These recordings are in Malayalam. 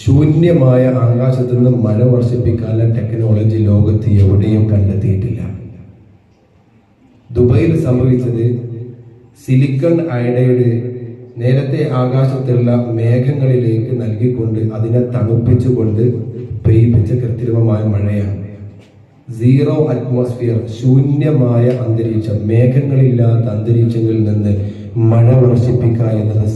ശൂന്യമായ ആകാശത്ത് നിന്ന് മഴ വർഷിപ്പിക്കാനുള്ള ടെക്നോളജി ലോകത്ത് എവിടെയും കണ്ടെത്തിയിട്ടില്ല. ദുബൈയിൽ സംഭവിച്ചത് സിലിക്കൺ അയഡൈഡ് നേരത്തെ ആകാശത്തുള്ള മേഘങ്ങളിലേക്ക് നൽകിക്കൊണ്ട് അതിനെ തണുപ്പിച്ചുകൊണ്ട് പെയ്യിപ്പിച്ച കൃത്രിമമായ മഴയാണ്. സീറോ അറ്റ്മോസ്ഫിയർ ശൂന്യമായ അന്തരീക്ഷം മേഘങ്ങളില്ലാത്ത അന്തരീക്ഷങ്ങളിൽ നിന്ന് മഴ വർഷിപ്പിക്കുക എന്നത്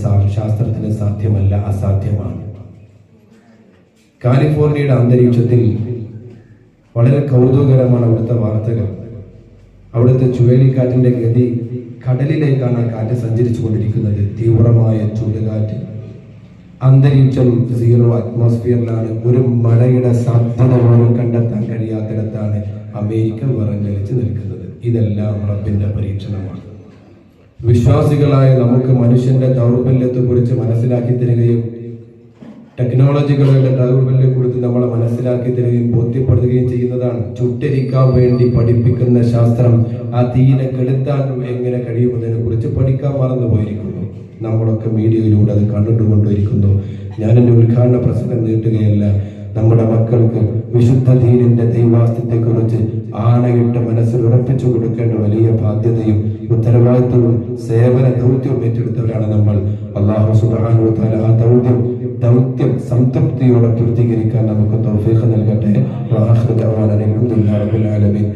കാലിഫോർണിയയുടെ അന്തരീക്ഷത്തിൽ വളരെ കൗതുകകരമാണ് അവിടുത്തെ വാർത്തകൾ. അവിടുത്തെ ചുഴലിക്കാറ്റിന്റെ ഗതി കടലിലേക്കാണ് ആ കാറ്റ് സഞ്ചരിച്ചു കൊണ്ടിരിക്കുന്നത് തീവ്രമായ ചുഴലിക്കാറ്റ് അന്തരീക്ഷം സീറോ അറ്റ്മോസ്ഫിയറിലാണ് ഒരു മഴയുടെ സാധ്യത പോലും കണ്ടെത്താൻ കഴിയാത്തിടത്താണ് അമേരിക്ക വിറങ്ങലിച്ച് നിൽക്കുന്നത്. ഇതെല്ലാം റബ്ബിന്റെ പരീക്ഷണമാണ്. വിശ്വാസികളായ നമുക്ക് മനുഷ്യന്റെ ദൗർബല്യത്തെ കുറിച്ച് മനസ്സിലാക്കി തരികയും ടെക്നോളജികളുടെ ദൗർബല്യം കുറിച്ച് നമ്മളെ മനസ്സിലാക്കി തരികയും ബോധ്യപ്പെടുത്തുകയും ചെയ്യുന്നതാണ്. ചുട്ടരിക്കാൻ വേണ്ടി പഠിപ്പിക്കുന്ന ശാസ്ത്രം ആ തീരെ കെടുത്താൻ എങ്ങനെ കഴിയുമെന്നതിനെ കുറിച്ച് പഠിക്കാൻ മറന്നു പോയിരിക്കുന്നു നമ്മളൊക്കെ മീഡിയയിലൂടെ അത് കണ്ടുകൊണ്ടിരിക്കുന്നു. ഞാൻ എന്റെ ഉദ്ഘാടന പ്രസംഗം നീട്ടുകയല്ല നമ്മുടെ മക്കൾക്ക് വിശുദ്ധ ദീനിന്റെ ദൈവാസ്തിത്വത്തെക്കുറിച്ച് ആണയിട്ട് മനസ്സിൽ ഉറപ്പിച്ചു കൊടുക്കേണ്ട വലിയ ബാധ്യതയും ഉത്തരവാദിത്വവും സേവന ദൗത്യവും ഏറ്റെടുത്തവരാണ് നമ്മൾ. അള്ളാഹു സുബാനു ആ ദൗത്യം ദൗത്യം സംതൃപ്തിയോടെ പൂർത്തീകരിക്കാൻ നമുക്ക് തൗഫീഖ് നൽകട്ടെ. ദഅവാന അൽഹംദുലില്ലാഹി ആലമീൻ.